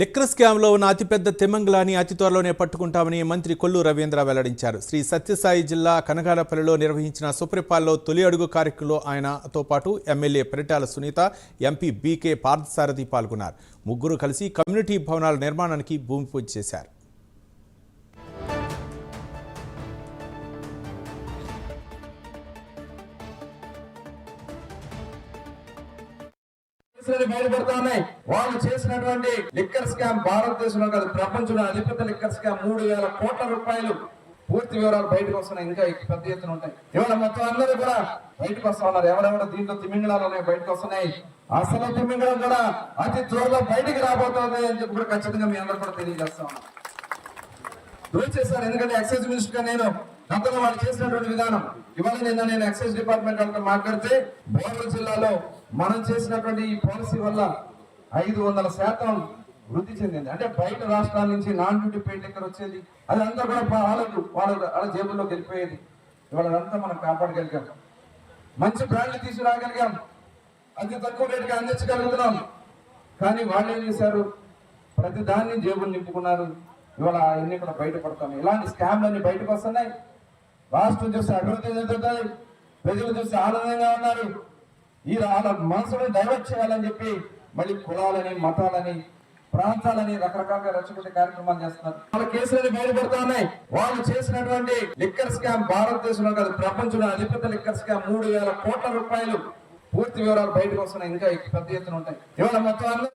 Liquor స్కామ్లో ఉన్న అతిపెద్ద తిమంగళాన్ని అతి త్వరలోనే పట్టుకుంటామని మంత్రి కొల్లు రవీంద్ర వెల్లడించారు. శ్రీ సత్యసాయి జిల్లా కనగాలపల్లిలో నిర్వహించిన సుప్రీపాల్లో తొలి అడుగు కార్యక్రమంలో ఆయనతో పాటు MLA Paritala Sunitha MP BK Parthasarathi పాల్గొన్నారు. ముగ్గురు కలిసి కమ్యూనిటీ భవనాల నిర్మాణానికి భూమి పూజ చేశారు. బయటపడతా ఉన్నాయి వాళ్ళు చేసినటువంటి లిక్కర్ స్కామ్ భారతదేశంలో కాదు ప్రపంచంలో అతిపెద్ద లిక్కర్ స్కామ్ మూడు వేల కోట్ల రూపాయలు పూర్తి వివరాలు బయటకు వస్తున్నాయి. ఇంకా పెద్ద ఎత్తున ఉంటాయి. ఇవాళ మొత్తం అందరూ కూడా బయటకు వస్తా ఉన్నారు. ఎవరెవరు దీంట్లో తిమింగళాలు ఉన్నాయి బయటకు వస్తున్నాయి. అసలు తిమింగళం కూడా అతి త్వరలో బయటికి రాబోతుంది అని చెప్పి కూడా ఖచ్చితంగా మీ అందరూ కూడా తెలియజేస్తా ఉన్నాం చేశారు ఎందుకంటే ఎక్సైజ్ మినిస్టర్గా నేను గతంలో వాళ్ళు చేసినటువంటి విధానం. ఇవాళ నిన్న నేను ఎక్సైజ్ డిపార్ట్మెంట్ వాళ్ళతో మాట్లాడితే బోర్డు జిల్లాలో మనం చేసినటువంటి ఈ పాలసీ వల్ల ఐదు వందల శాతం వృద్ధి చెందింది. అంటే బయట రాష్ట్రాల నుంచి నాన్ డ్యూటీ పెయిడ్ లెక్కర్ వచ్చేది? అదంతా కూడా వాళ్ళకు వాళ్ళ వాళ్ళ జేబుల్లో వెళ్ళిపోయేది. ఇవాళ అదంతా మనం కాపాడగలిగాం. మంచి బ్రాండ్లు తీసుకురాగలిగాం. అతి తక్కువ రేటుకి అందించగలుగుతున్నాం. కానీ వాళ్ళు ఏం చేశారు? ప్రతి దాన్ని జేబులు నింపుకున్నారు. ఇవాళ అన్ని కూడా బయటపడుతున్నాయి ఇలాంటి స్కామ్లన్నీ బయటకు వస్తున్నాయి. రాష్ట్రం చూస్తే అభివృద్ధి చెందుతుంది. ప్రజలు చూస్తే ఆనందంగా ఉన్నారు. ఈ వాళ్ళ మనసుని డైవర్ట్ చేయాలని చెప్పి మళ్ళీ కులాలని మతాలని ప్రాంతాలని రకరకాలుగా రెచ్చగొట్టే కార్యక్రమాలు చేస్తున్నారు. వాళ్ళ కేసులని బయటపడతా ఉన్నాయి. వాళ్ళు చేసినటువంటి లిక్కర్ స్కామ్ భారతదేశంలో కాదు ప్రపంచంలో అతిపెద్ద లిక్కర్ స్కామ్ మూడు వేల కోట్ల రూపాయలు. పూర్తి వివరాలు బయటకు వస్తున్నాయి. ఇంకా పెద్ద ఎత్తున ఉంటాయి. ఇవాళ మొత్తం